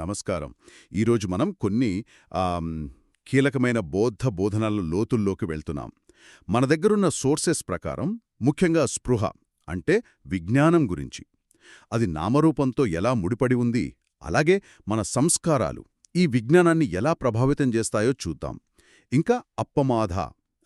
నమస్కారం. ఈరోజు మనం కొన్ని కీలకమైన బౌద్ధ బోధనల లోతుల్లోకి వెళ్తున్నాం. మన దగ్గరున్న సోర్సెస్ ప్రకారం ముఖ్యంగా స్పృహ అంటే విజ్ఞానం గురించి. అది నామరూపంతో ఎలా ముడిపడి ఉంది అలాగే మన సంస్కారాలు ఈ విజ్ఞానాన్ని ఎలా ప్రభావితం చేస్తాయో చూద్దాం. ఇంకా అప్పమాధ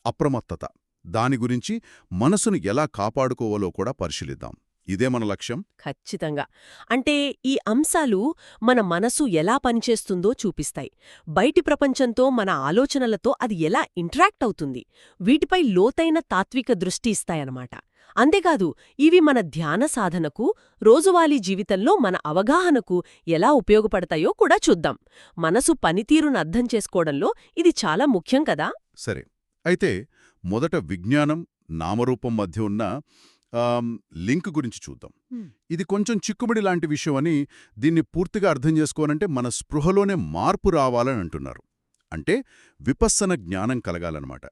అప్రమత్తత దాని గురించి మనసును ఎలా కాపాడుకోవాలో కూడా పరిశీలిద్దాం. ఇదే మన లక్ష్యం. ఖచ్చితంగా. అంటే ఈ అంశాలు మన మనసు ఎలా పనిచేస్తుందో చూపిస్తాయి. బయటి ప్రపంచంతో మన ఆలోచనలతో అది ఎలా ఇంటరాక్ట్ అవుతుంది. వీటిపై లోతైన తాత్విక దృష్టి ఇస్తాయన్నమాట. అంతేకాదు ఇవి మన ధ్యాన సాధనకు రోజువారీ జీవితంలో మన అవగాహనకు ఎలా ఉపయోగపడతాయో కూడా చూద్దాం. మనసు పనితీరును అర్థం చేసుకోవడంలో ఇది చాలా ముఖ్యం కదా? సరే. అయితే మొదట విజ్ఞానం నామరూపం మధ్య ఉన్న లింక్ గురించి చూద్దాం. ఇది కొంచెం చిక్కుబడి లాంటి విషయం అని దీన్ని పూర్తిగా అర్థం చేసుకోవాలంటే మన స్పృహలోనే మార్పు రావాలని అంటున్నారు. అంటే విపස්සన జ్ఞానం కలగాలన్నమాట.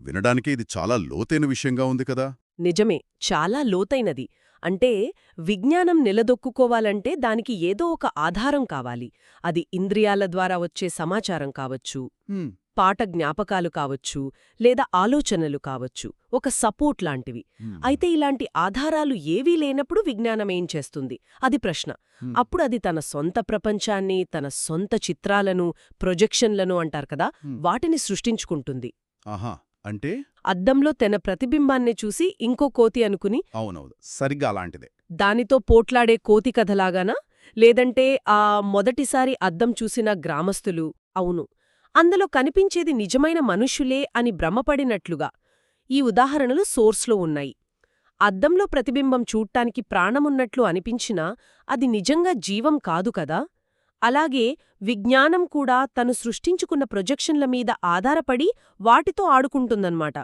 వినడానికి ఇది చాలా లోతైన విషయంగా ఉంది కదా? నిజమే. చాలా లోతైనది. అంటే విజ్ఞానం నిలదొక్కుకోవాలంటే దానికి ఏదో ఒక ఆధారం కావాలి. అది ఇంద్రియాల ద్వారా వచ్చే సమాచారం కావచ్చు. పాట జ్ఞాపకాలు కావచ్చు లేదా ఆలోచనలు కావచ్చు ఒక సపోర్ట్ లాంటివి. అయితే ఇలాంటి ఆధారాలు ఏవీ లేనప్పుడు విజ్ఞానం ఏం చేస్తుంది? అది ప్రశ్న. అప్పుడు అది తన సొంత ప్రపంచాన్ని తన సొంత చిత్రాలను ప్రొజెక్షన్లను అంటారు కదా. వాటిని సృష్టించుకుంటుంది. అంటే? అద్దంలో తన ప్రతిబింబాన్ని చూసి ఇంకో కోతి అనుకుని అవునవును. సరిగ్గా అలాంటిదే. దానితో పోట్లాడే కోతి కథలాగానా? లేదంటే ఆ మొదటిసారి అద్దం చూసిన గ్రామస్తులు? అవును. అందులో కనిపించేది నిజమైన మనుష్యులే అని భ్రమపడినట్లుగా ఈ ఉదాహరణలు సోర్స్లో ఉన్నాయి. అద్దంలో ప్రతిబింబం చూడ్టానికి ప్రాణమున్నట్లు అనిపించినా అది నిజంగా జీవం కాదు కదా? అలాగే విజ్ఞానం కూడా తను సృష్టించుకున్న ప్రొజెక్షన్ల మీద ఆధారపడి వాటితో ఆడుకుంటుందన్నమాట.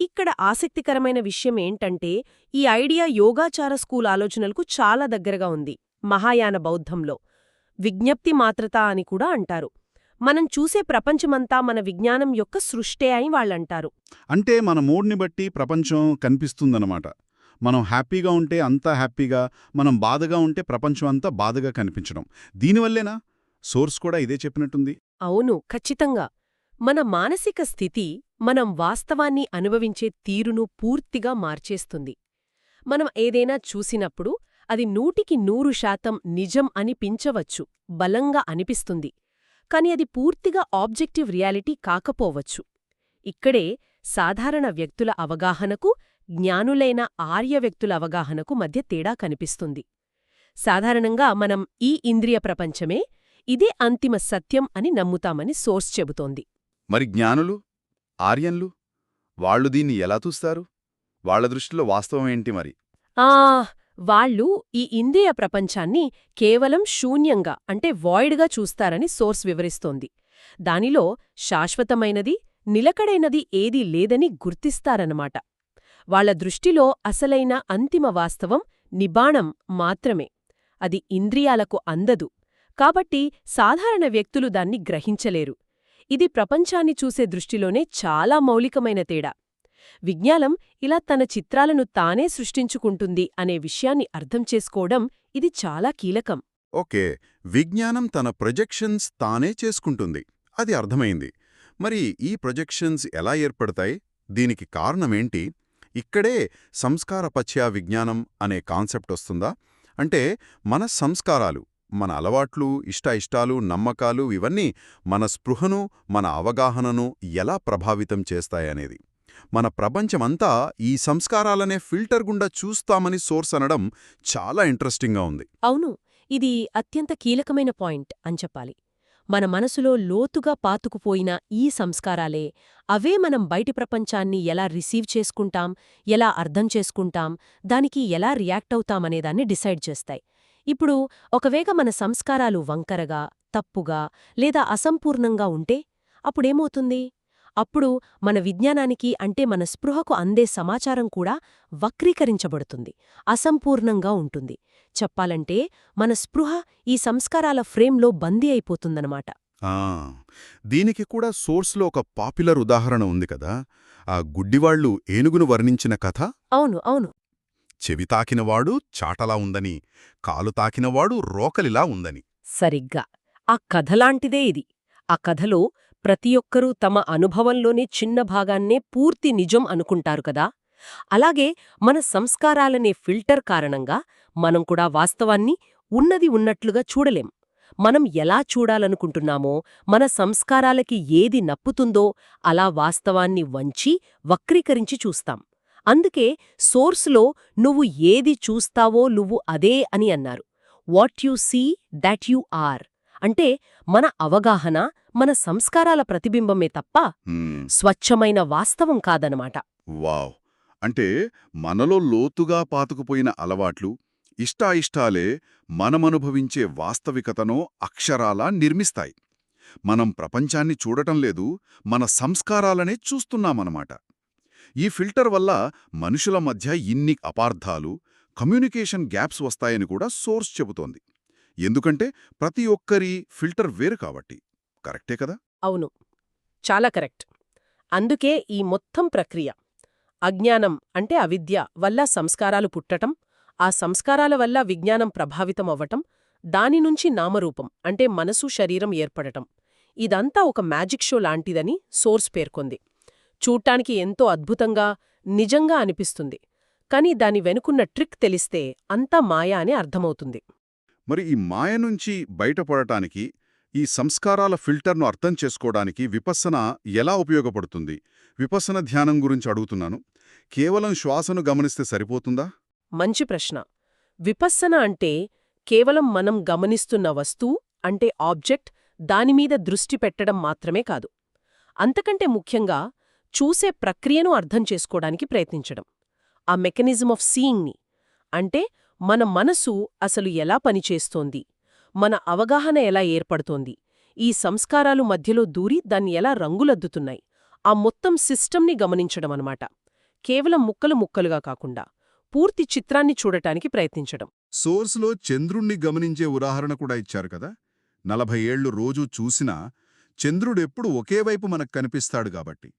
ఇక్కడ ఆసక్తికరమైన విషయం ఏంటంటే ఈ ఐడియా యోగాచార స్కూల్ ఆలోచనలకు చాలా దగ్గరగా ఉంది మహాయాన బౌద్ధంలో. విజ్ఞప్తి మాత్రత అని కూడా అంటారు. మనం చూసే ప్రపంచమంతా మన విజ్ఞానం యొక్క సృష్టే అని వాళ్ళంటారు. అంటే మన మూడ్ని బట్టి ప్రపంచం కనిపిస్తుందన్నమాట. మనం హ్యాపీగా ఉంటే అంతా హ్యాపీగా మనం బాధగా ఉంటే ప్రపంచం అంతా బాధగా కనిపించడం. దీనివల్లేనా? సోర్స్ కూడా ఇదే చెప్పినట్టుంది. అవును ఖచ్చితంగా. మన మానసిక స్థితి మనం వాస్తవాన్ని అనుభవించే తీరును పూర్తిగా మార్చేస్తుంది. మనం ఏదైనా చూసినప్పుడు అది నూటికి నూరు శాతం నిజం అనిపించవచ్చు బలంగా అనిపిస్తుంది. కాని అది పూర్తిగా ఆబ్జెక్టివ్ రియాలిటీ కాకపోవచ్చు. ఇక్కడే సాధారణ వ్యక్తుల అవగాహనకు జ్ఞానులైన ఆర్య వ్యక్తుల అవగాహనకు మధ్య తేడా కనిపిస్తుంది. సాధారణంగా మనం ఈ ఇంద్రియ ప్రపంచమే ఇదే అంతిమ సత్యం అని నమ్ముతామని సోర్స్ చెబుతోంది. మరి జ్ఞానులు ఆర్యన్లు వాళ్ళు దీన్ని ఎలా చూస్తారు? వాళ్ళ దృష్టిలో వాస్తవం ఏంటి మరి? ఆ! వాళ్ళు ఈ ఇంద్రియ ప్రపంచాన్ని కేవలం శూన్యంగా అంటే వాయిడ్గా చూస్తారని సోర్స్ వివరిస్తోంది. దానిలో శాశ్వతమైనది నిలకడైనది ఏదీ లేదని గుర్తిస్తారన్నమాట. వాళ్ళ దృష్టిలో అసలైన అంతిమ వాస్తవం నిబాణం మాత్రమే. అది ఇంద్రియాలకు అందదు. కాబట్టి సాధారణ వ్యక్తులు దాన్ని గ్రహించలేరు. ఇది ప్రపంచాన్ని చూసే దృష్టిలోనే చాలా మౌలికమైన తేడా. విజ్ఞానం ఇలా తన చిత్రాలను తానే సృష్టించుకుంటుంది అనే విషయాన్ని అర్థం చేసుకోవడం ఇది చాలా కీలకం. ఓకే విజ్ఞానం తన ప్రొజెక్షన్స్ తానే చేసుకుంటుంది. అది అర్థమైంది. మరి ఈ ప్రొజెక్షన్స్ ఎలా ఏర్పడతాయి? దీనికి కారణమేంటి? ఇక్కడే సంస్కారపచ్య విజ్ఞానం అనే కాన్సెప్ట్ వస్తుందా? అంటే మన సంస్కారాలు మన అలవాట్లు ఇష్టాయిష్టాలు నమ్మకాలు ఇవన్నీ మన స్పృహను మన అవగాహనను ఎలా ప్రభావితం చేస్తాయనేది. మన ప్రపంచమంతా ఈ సంస్కారాలనే ఫిల్టర్ గుండా చూస్తామని సోర్స్ అనడం చాలా ఇంట్రెస్టింగ్గా ఉంది. అవును ఇది అత్యంత కీలకమైన పాయింట్ అని చెప్పాలి. మన మనసులో లోతుగా పాతుకుపోయిన ఈ సంస్కారాలే అవే మనం బయటి ప్రపంచాన్ని ఎలా రిసీవ్ చేసుకుంటాం ఎలా అర్థం చేసుకుంటాం దానికి ఎలా రియాక్ట్ అవుతామనేదాన్ని డిసైడ్ చేస్తాయి. ఇప్పుడు ఒకవేళ మన సంస్కారాలు వంకరగా తప్పుగా లేదా అసంపూర్ణంగా ఉంటే అప్పుడేమవుతుంది? అప్పుడు మన విజ్ఞానానికి అంటే మన స్పృహకు అందే సమాచారం కూడా వక్రీకరించబడుతుంది అసంపూర్ణంగా ఉంటుంది. చెప్పాలంటే మన స్పృహ ఈ సంస్కారాల ఫ్రేమ్లో బందీ అయిపోతుందన్నమాట. ఆ, దీనికి కూడా సోర్స్లో ఒక పాపులర్ ఉదాహరణ ఉంది కదా. ఆ గుడ్డివాళ్ళు ఏనుగును వర్ణించిన కథ? అవును అవును. చెవి తాకినవాడు చాటలా ఉందని కాలు తాకినవాడు రోకలిలా ఉందని. సరిగ్గా. ఆ కథలాంటిదే ఇది. ఆ కథలో ప్రతి ఒక్కరూ తమ అనుభవంలోని చిన్న భాగాన్నే పూర్తి నిజం అనుకుంటారు కదా? అలాగే మన సంస్కారాలనే ఫిల్టర్ కారణంగా మనం కూడా వాస్తవాన్ని ఉన్నది ఉన్నట్లుగా చూడలేం. మనం ఎలా చూడాలనుకుంటున్నామో మన సంస్కారాలకి ఏది నప్పుతుందో అలా వాస్తవాన్ని వంచి వక్రీకరించి చూస్తాం. అందుకే సోర్స్లో నువ్వు ఏది చూస్తావో నువ్వు అదే అని అన్నారు. What you see that you are. అంటే మన అవగాహన మన సంస్కారాల ప్రతిబింబమే తప్ప స్వచ్ఛమైన వాస్తవం కాదనమాట. వావ్! అంటే మనలో లోతుగా పాతుకుపోయిన అలవాట్లు ఇష్టాయిష్టాలే మనమనుభవించే వాస్తవికతను అక్షరాలా నిర్మిస్తాయి. మనం ప్రపంచాన్ని చూడటం లేదు మన సంస్కారాలనే చూస్తున్నామన్నమాట ఈ ఫిల్టర్ వల్ల మనుషుల మధ్య ఇన్ని అపార్థాలు కమ్యూనికేషన్ గ్యాప్స్ వస్తాయని కూడా సోర్స్ చెబుతోంది. ఎందుకంటే ప్రతి ఒక్కరి ఫిల్టర్ వేరు కాబట్టి. కరెక్టే కదా? అవును. చాలా కరెక్ట్. అందుకే ఈ మొత్తం ప్రక్రియ అజ్ఞానం అంటే అవిద్య వల్ల సంస్కారాలు పుట్టటం ఆ సంస్కారాల వల్ల విజ్ఞానం ప్రభావితం అవ్వటం దాని నుంచి నామరూపం అంటే మనసు శరీరం ఏర్పడటం. ఇదంతా ఒక మ్యాజిక్ షో లాంటిదని సోర్స్ పేర్కొంది. చూడ్డానికి ఎంతో అద్భుతంగా నిజంగా అనిపిస్తుంది. కాని దాని వెనుకున్న ట్రిక్ తెలిస్తే అంతా మాయా అని అర్థమవుతుంది. మరి ఈ మాయ నుంచి బయటపడటానికి ఈ సంస్కారాల ఫిల్టర్ను అర్థం చేసుకోవడానికి విపస్సన ఎలా ఉపయోగపడుతుంది? విపస్సన ధ్యానం గురించి అడుగుతున్నాను. కేవలం శ్వాసను గమనిస్తే సరిపోతుందా? మంచి ప్రశ్న. విపస్సన అంటే కేవలం మనం గమనిస్తున్న వస్తువు అంటే ఆబ్జెక్ట్ దానిమీద దృష్టి పెట్టడం మాత్రమే కాదు. అంతకంటే ముఖ్యంగా చూసే ప్రక్రియను అర్థం చేసుకోవడానికి ప్రయత్నించడం. ఆ మెకానిజం ఆఫ్ సీయింగ్ని అంటే మన మనసు అసలు ఎలా పనిచేస్తోంది మన అవగాహన ఎలా ఏర్పడుతోంది? ఈ సంస్కారాలు మధ్యలో దూరి దాన్ని ఎలా రంగులద్దుతున్నాయి? ఆ మొత్తం సిస్టమ్ని గమనించడమనమాట. కేవలం ముక్కలు ముక్కలుగా కాకుండా పూర్తి చిత్రాన్ని చూడటానికి ప్రయత్నించడం. సోర్స్లో చంద్రుణ్ణి గమనించే ఉదాహరణ కూడా ఇచ్చారు కదా? నలభై ఏళ్ళు రోజూ చూసినా చంద్రుడెప్పుడు ఒకేవైపు మనకు కనిపిస్తాడు కాబట్టి.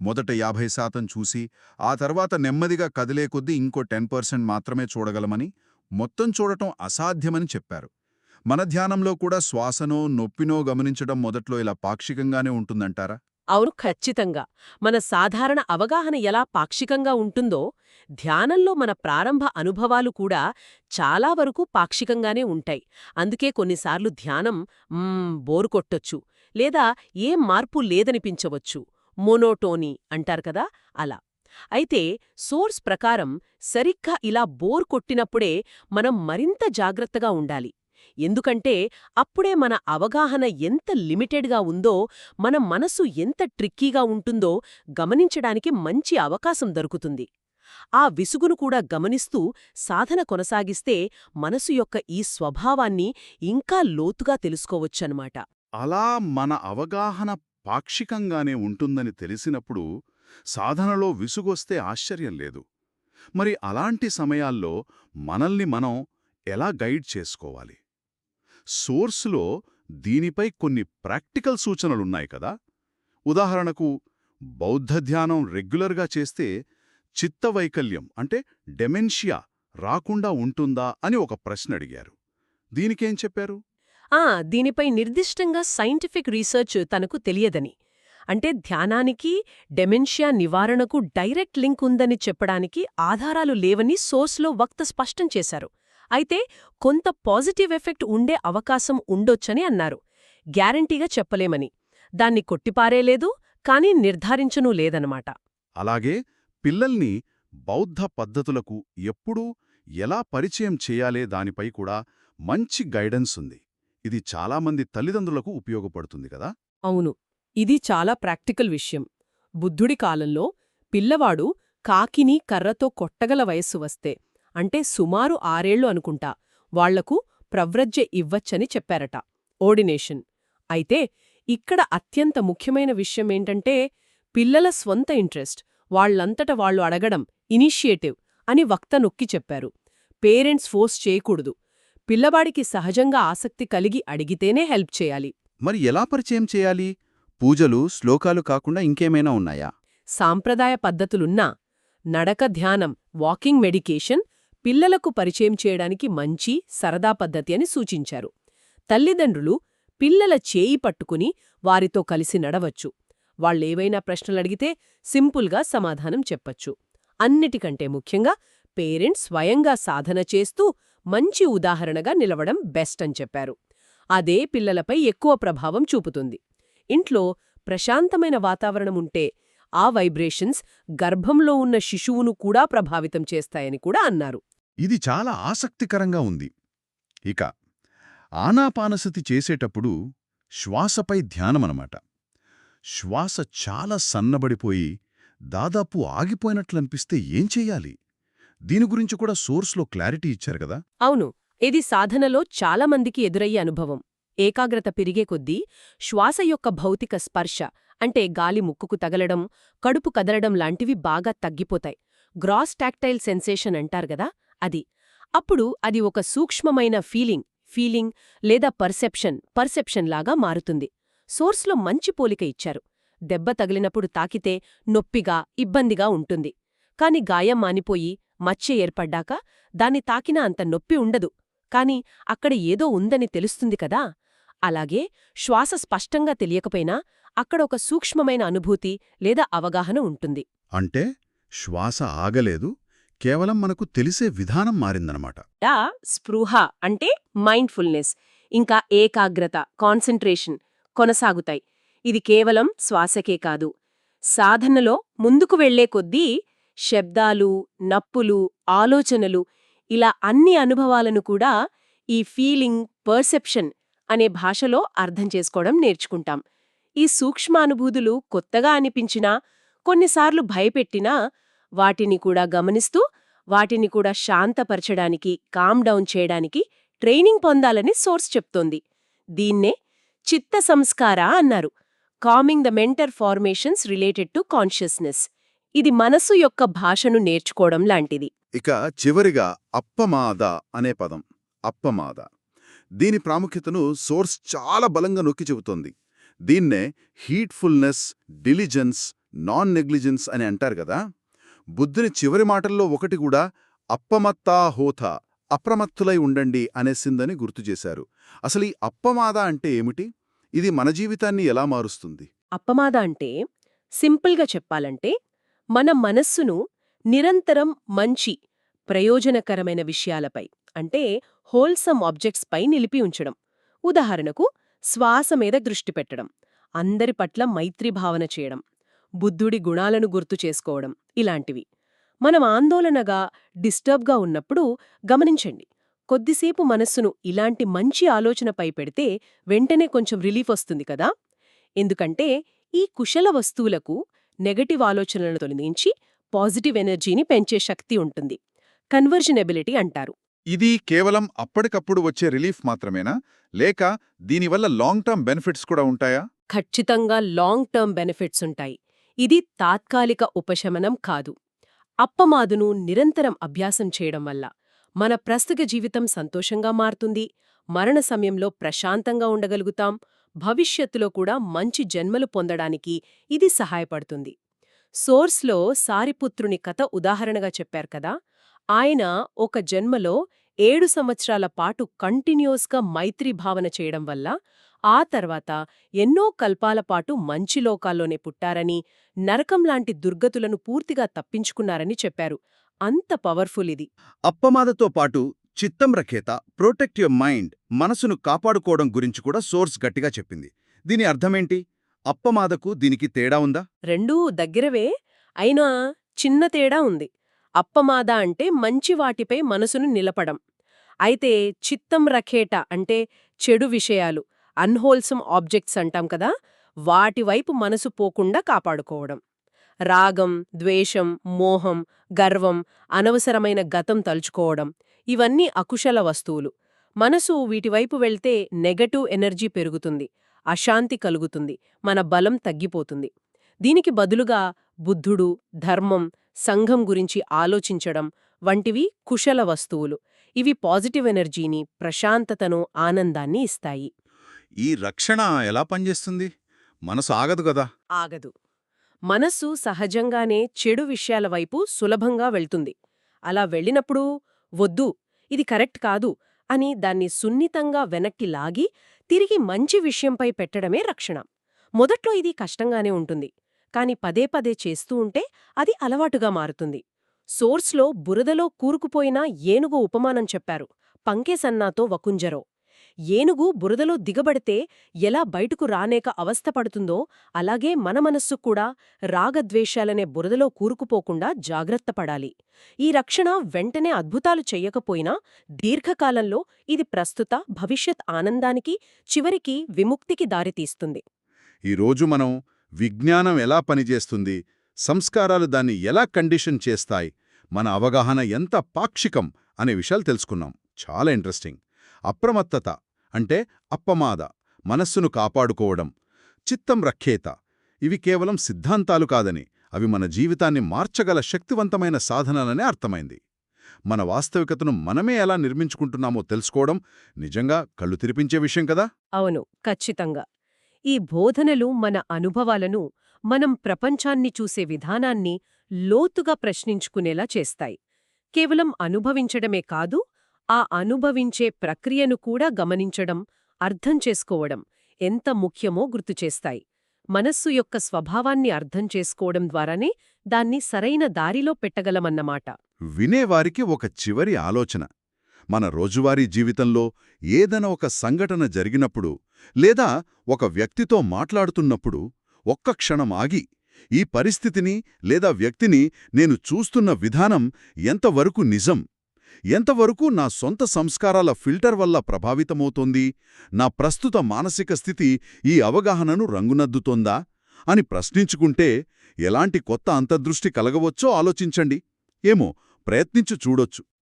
మొదట యాభై శాతం చూసి ఆ తర్వాత నెమ్మదిగా కదిలే కొద్దీ ఇంకో టెన్ పర్సెంట్ మాత్రమే చూడగలమని మొత్తం చూడటం అసాధ్యమని చెప్పారు. మన ధ్యానంలో కూడా శ్వాసనో నొప్పినో గమనించడం మొదట్లో ఇలా పాక్షికంగానే ఉంటుందంటారా? అవును ఖచ్చితంగా. మన సాధారణ అవగాహన ఎలా పాక్షికంగా ఉంటుందో ధ్యానంలో మన ప్రారంభ అనుభవాలు కూడా చాలా వరకు పాక్షికంగానే ఉంటాయి. అందుకే కొన్నిసార్లు ధ్యానం బోరు కొట్టొచ్చు లేదా ఏం మార్పు లేదనిపించవచ్చు. మోనోటోనీ అంటారు కదా అలా. అయితే సోర్స్ ప్రకారం సరిగ్గా ఇలా బోర్ కొట్టినప్పుడే మనం మరింత జాగ్రత్తగా ఉండాలి. ఎందుకంటే అప్పుడే మన అవగాహన ఎంత లిమిటెడ్గా ఉందో మన మనసు ఎంత ట్రిక్కీగా ఉంటుందో గమనించడానికి మంచి అవకాశం దొరుకుతుంది. ఆ విసుగును కూడా గమనిస్తూ సాధన కొనసాగిస్తే మనసు యొక్క ఈ స్వభావాన్ని ఇంకా లోతుగా తెలుసుకోవచ్చన్నమాట. అలా మన అవగాహన పాక్షికంగానే ఉంటుందని తెలిసినప్పుడు సాధనలో విసుగొస్తే ఆశ్చర్యం లేదు. మరి అలాంటి సమయాల్లో మనల్ని మనం ఎలా గైడ్ చేసుకోవాలి? సోర్స్లో దీనిపై కొన్ని ప్రాక్టికల్ సూచనలున్నాయి కదా. ఉదాహరణకు బౌద్ధ ధ్యానం రెగ్యులర్గా చేస్తే చిత్తవైకల్యం అంటే డెమెన్షియా రాకుండా ఉంటుందా అని ఒక ప్రశ్న అడిగారు. దీనికేం చెప్పారు? ఆ దీనిపై నిర్దిష్టంగా సైంటిఫిక్ రీసెర్చ్ తనకు తెలియదని. అంటే ధ్యానానికి డెమెన్షియా నివారణకు డైరెక్ట్ లింక్ ఉందని చెప్పడానికి ఆధారాలు లేవని సోర్స్లో వక్త స్పష్టం చేశారు. అయితే కొంత పాజిటివ్ ఎఫెక్ట్ ఉండే అవకాశం ఉండొచ్చని అన్నారు. గ్యారంటీగా చెప్పలేమని. దాన్ని కొట్టిపారేలేదు కానీ నిర్ధారించనూ లేదనమాట అలాగే పిల్లల్ని బౌద్ధ పద్ధతులకు ఎప్పుడూ ఎలా పరిచయం చేయాలే దానిపై కూడా మంచి గైడెన్స్ ఉంది. ఇది చాలామంది తల్లిదండ్రులకు ఉపయోగపడుతుంది కదా? అవును. ఇది చాలా ప్రాక్టికల్ విషయం. బుద్ధుడి కాలంలో పిల్లవాడు కాకిని కర్రతో కొట్టగల వయస్సు వస్తే అంటే సుమారు ఆరేళ్ళు అనుకుంటా. వాళ్ళకు ప్రవ్రజ్య ఇవ్వచ్చని చెప్పారట. ఓర్డినేషన్ అయితే ఇక్కడ అత్యంత ముఖ్యమైన విషయమేంటంటే పిల్లల స్వంత ఇంట్రెస్ట్. వాళ్ళంతట వాళ్ళు అడగడం ఇనిషియేటివ్ అని వక్త నొక్కి చెప్పారు. పేరెంట్స్ ఫోర్స్ చేయకూడదు. పిల్లవాడికి సహజంగా ఆసక్తి కలిగి అడిగితేనే హెల్ప్ చేయాలి. మరి ఎలా పరిచయం చేయాలి? పూజలు శ్లోకాలు కాకుండా ఇంకేమైనా ఉన్నాయా? సాంప్రదాయ పద్ధతులున్నా నడక ధ్యానం వాకింగ్ మెడికేషన్ పిల్లలకు పరిచయం చేయడానికి మంచి సరదా పద్ధతి అని సూచించారు. తల్లిదండ్రులు పిల్లల చేయి పట్టుకుని వారితో కలిసి నడవచ్చు. వాళ్ళేవైనా ప్రశ్నలడిగితే సింపుల్గా సమాధానం చెప్పచ్చు. అన్నిటికంటే ముఖ్యంగా పేరెంట్స్ స్వయంగా సాధన చేస్తూ మంచి ఉదాహరణగా నిలవడం బెస్ట్ అని చెప్పారు. అదే పిల్లలపై ఎక్కువ ప్రభావం చూపుతుంది. ఇంట్లో ప్రశాంతమైన వాతావరణం ఉంటే ఆ వైబ్రేషన్స్ గర్భంలో ఉన్న శిశువును కూడా ప్రభావితం చేస్తాయని కూడా అన్నారు. ఇది చాలా ఆసక్తికరంగా ఉంది. ఇక ఆనాపానసతి చేసేటప్పుడు శ్వాసపై ధ్యానమనమాట. శ్వాస చాలా సన్నబడిపోయి దాదాపు ఆగిపోయినట్లనిపిస్తే ఏం చెయ్యాలి? దీని గురించి కూడా సోర్స్లో క్లారిటీ ఇచ్చారు కదా? అవును ఇది సాధనలో చాలామందికి ఎదురయ్యే అనుభవం. ఏకాగ్రత పెరిగే కొద్దీ శ్వాస యొక్క భౌతిక స్పర్శ అంటే గాలి ముక్కుకు తగలడం కడుపు కదలడం లాంటివి బాగా తగ్గిపోతాయి. గ్రాస్ టాక్టైల్ సెన్సేషన్ అంటారు గదా అది. అప్పుడు అది ఒక సూక్ష్మమైన ఫీలింగ్ ఫీలింగ్ లేదా పర్సెప్షన్ పర్సెప్షన్ లాగా మారుతుంది. సోర్స్లో మంచి పోలిక ఇచ్చారు. దెబ్బ తగిలినప్పుడు తాకితే నొప్పిగా ఇబ్బందిగా ఉంటుంది. కాని గాయం మానిపోయి మచ్చ ఏర్పడ్డాక దాన్ని తాకినా అంత నొప్పి ఉండదు. కాని అక్కడ ఏదో ఉందని తెలుస్తుంది కదా! అలాగే శ్వాస స్పష్టంగా తెలియకపోయినా అక్కడ ఒక సూక్ష్మమైన అనుభూతి లేదా అవగాహన ఉంటుంది. అంటే శ్వాస ఆగలేదు కేవలం మనకు తెలిసే విధానం మారిందనమాట స్పృహ అంటే మైండ్ఫుల్నెస్. ఇంకా ఏకాగ్రత కాన్సంట్రేషన్ కొనసాగుతాయి. ఇది కేవలం శ్వాసకే కాదు. సాధనలో ముందుకు వెళ్ళే కొద్దీ శబ్దాలు నప్పులు ఆలోచనలు ఇలా అన్ని అనుభవాలను కూడా ఈ ఫీలింగ్ పర్సెప్షన్ అనే భాషలో అర్థం చేసుకోవడం నేర్చుకుంటాం. ఈ సూక్ష్మానుభూతులు కొత్తగా అనిపించినా కొన్నిసార్లు భయపెట్టినా వాటిని కూడా గమనిస్తూ వాటిని కూడా శాంతపరచడానికి కామ్ డౌన్ చేయడానికి ట్రైనింగ్ పొందాలని సోర్స్ చెప్తోంది. దీన్నే చిత్త సంస్కార అన్నారు. Calming the mental formations related to consciousness ఇది మనసు యొక్క భాషను నేర్చుకోవడం లాంటిది. ఇక చివరిగా అప్పమాద అనే పదం. అప్పమాద. దీని ప్రాముఖ్యతను సోర్స్ చాలా బలంగా నొక్కి చెబుతోంది. దీన్నే హీట్ఫుల్నెస్ డిలిజెన్స్ నాన్ నెగ్లిజెన్స్ అని అంటారు కదా? బుద్ధుని చివరి మాటల్లో ఒకటి కూడా అప్పమత్తా హోత అప్రమత్తులై ఉండండి అనేసిందని గుర్తుచేశారు అసలు ఈ అప్పమాద అంటే ఏమిటి? ఇది మన జీవితాన్ని ఎలా మారుస్తుంది? అప్పమాద అంటే సింపుల్గా చెప్పాలంటే మన మనస్సును నిరంతరం మంచి ప్రయోజనకరమైన విషయాలపై అంటే హోల్సమ్ ఆబ్జెక్ట్స్ పై నిలిపి ఉంచడం. ఉదాహరణకు శ్వాస మీద దృష్టి పెట్టడం అందరి పట్ల మైత్రి భావన చేయడం. బుద్ధుడి గుణాలను గుర్తు చేసుకోవడం ఇలాంటివి. మనం ఆందోళనగా డిస్టర్బ్గా ఉన్నప్పుడు గమనించండి. కొద్దిసేపు మనస్సును ఇలాంటి మంచి ఆలోచనపై పెడితే వెంటనే కొంచెం రిలీఫ్ వస్తుంది కదా? ఎందుకంటే ఈ కుశల వస్తువులకు నెగటివ్ ఆలోచనలను తొలగించి పాజిటివ్ ఎనర్జీని పెంచే శక్తి ఉంటుంది. కన్వర్జన్ ఎబిలిటీ అంటారు. ఇది కేవలం అప్పటికప్పుడు వచ్చే రిలీఫ్ మాత్రమేనా? లేక దీనివల్ల లాంగ్ టర్మ్ బెనిఫిట్స్ కూడా ఉంటాయా? ఖచ్చితంగా లాంగ్ టర్మ్ బెనిఫిట్స్ ఉంటాయి. ఇది తాత్కాలిక ఉపశమనం కాదు. అప్పమాదును నిరంతరం అభ్యాసం చేయడం వల్ల మన ప్రస్తుత జీవితం సంతోషంగా మారుతుంది. మరణ సమయంలో ప్రశాంతంగా ఉండగలుగుతాం. భవిష్యత్తులో కూడా మంచి జన్మలు పొందడానికి ఇది సహాయపడుతుంది. సోర్స్లో సారిపుత్రుని కథ ఉదాహరణగా చెప్పారు కదా! ఆయన ఒక జన్మలో ఏడు సంవత్సరాల పాటు కంటిన్యూస్గా మైత్రి భావన చేయడం వల్ల ఆ తర్వాత ఎన్నో కల్పాల పాటు మంచి లోకాల్లోనే పుట్టారని నరకం లాంటి దుర్గతులను పూర్తిగా తప్పించుకున్నారని చెప్పారు. అంత పవర్ఫుల్ ఇది. అప్పమాదతో పాటు చిత్తం రఖేత ప్రొటెక్ట్ యువర్ మైండ్ మనసును కాపాడుకోవడం గురించి కూడా సోర్స్ గట్టిగా చెప్పింది. దీని అర్థమేంటి? అప్పమాదకు దీనికి తేడా ఉందా? రెండూ దగ్గరవే అయినా చిన్న తేడా ఉంది. అప్పమాద అంటే మంచి వాటిపై మనసును నిలపడం. అయితే చిత్తం రఖేట అంటే చెడు విషయాలు అన్హోల్సమ్ ఆబ్జెక్ట్స్ అంటాం కదా వాటి వైపు మనసు పోకుండా కాపాడుకోవడం. రాగం ద్వేషం మోహం గర్వం అనవసరమైన గతం తలుచుకోవడం ఇవన్నీ అకుశల వస్తువులు. మనసు వీటివైపు వెళ్తే నెగటివ్ ఎనర్జీ పెరుగుతుంది అశాంతి కలుగుతుంది మన బలం తగ్గిపోతుంది. దీనికి బదులుగా బుద్ధుడు ధర్మం సంఘం గురించి ఆలోచించడం వంటివి కుశల వస్తువులు. ఇవి పాజిటివ్ ఎనర్జీని ప్రశాంతతను ఆనందాన్ని ఇస్తాయి. ఈ రక్షణ ఎలా పనిచేస్తుంది? మనసు ఆగదు కదా. ఆగదు. మనస్సు సహజంగానే చెడు విషయాల వైపు సులభంగా వెళ్తుంది. అలా వెళ్ళినప్పుడు వద్దు ఇది కరెక్ట్ కాదు అని దాన్ని సున్నితంగా వెనక్కి లాగి తిరిగి మంచి విషయంపై పెట్టడమే రక్షణ. మొదట్లో ఇది కష్టంగానే ఉంటుంది. కాని పదే పదే చేస్తూ ఉంటే అది అలవాటుగా మారుతుంది. సోర్స్లో బురదలో కూరుకుపోయిన ఏనుగు ఉపమానం చెప్పారు. పంకేసన్నాతో వకుంజరో. ఏనుగు బురదలో దిగబడితే ఎలా బయటకు రానేక అవస్థపడుతుందో అలాగే మన మనస్సు కూడా రాగద్వేషాలనే బురదలో కూరుకుపోకుండా జాగ్రత్త పడాలి. ఈ రక్షణ వెంటనే అద్భుతాలు చెయ్యకపోయినా దీర్ఘకాలంలో ఇది ప్రస్తుత భవిష్యత్ ఆనందానికి చివరికి విముక్తికి దారితీస్తుంది. ఈరోజు మనం విజ్ఞానం ఎలా పనిచేస్తుంది సంస్కారాలు దాన్ని ఎలా కండిషన్ చేస్తాయి మన అవగాహన ఎంత పాక్షికం అనే విషయాలు తెలుసుకున్నాం. చాలా ఇంట్రెస్టింగ్. అప్రమత్తత. అంటే అప్పమాద మనస్సును కాపాడుకోవడం చిత్తం రక్షేత ఇవి కేవలం సిద్ధాంతాలు కాదని అవి మన జీవితాన్ని మార్చగల శక్తివంతమైన సాధనాలనే అర్థమైంది. మన వాస్తవికతను మనమే ఎలా నిర్మించుకుంటున్నామో తెలుసుకోవడం నిజంగా కళ్ళు తెరిపించే విషయం కదా? అవును ఖచ్చితంగా. ఈ బోధనలు మన అనుభవాలను మనం ప్రపంచాన్ని చూసే విధానాన్ని లోతుగా ప్రశ్నించుకునేలా చేస్తాయి. కేవలం అనుభవించడమే కాదు ఆ అనుభవించే ప్రక్రియను కూడా గమనించడం అర్థం చేసుకోవడం ఎంత ముఖ్యమో గుర్తుచేస్తాయి మనస్సు యొక్క స్వభావాన్ని అర్థం చేసుకోవడం ద్వారానే దాన్ని సరైన దారిలో పెట్టగలమన్నమాట. వినేవారికి ఒక చివరి ఆలోచన. మన రోజువారీ జీవితంలో ఏదైనా ఒక సంఘటన జరిగినప్పుడు లేదా ఒక వ్యక్తితో మాట్లాడుతున్నప్పుడు ఒక్క క్షణం ఆగి ఈ పరిస్థితిని లేదా వ్యక్తిని నేను చూస్తున్న విధానం ఎంతవరకు నిజం ఎంతవరకు నా సొంత సంస్కారాల ఫిల్టర్ వల్ల ప్రభావితమవుతోంది? నా ప్రస్తుత మానసిక స్థితి ఈ అవగాహనను రంగునద్దుతోందా? అని ప్రశ్నించుకుంటే ఎలాంటి కొత్త అంతర్దృష్టి కలగవచ్చో ఆలోచించండి. ఏమో ప్రయత్నించు చూడొచ్చు.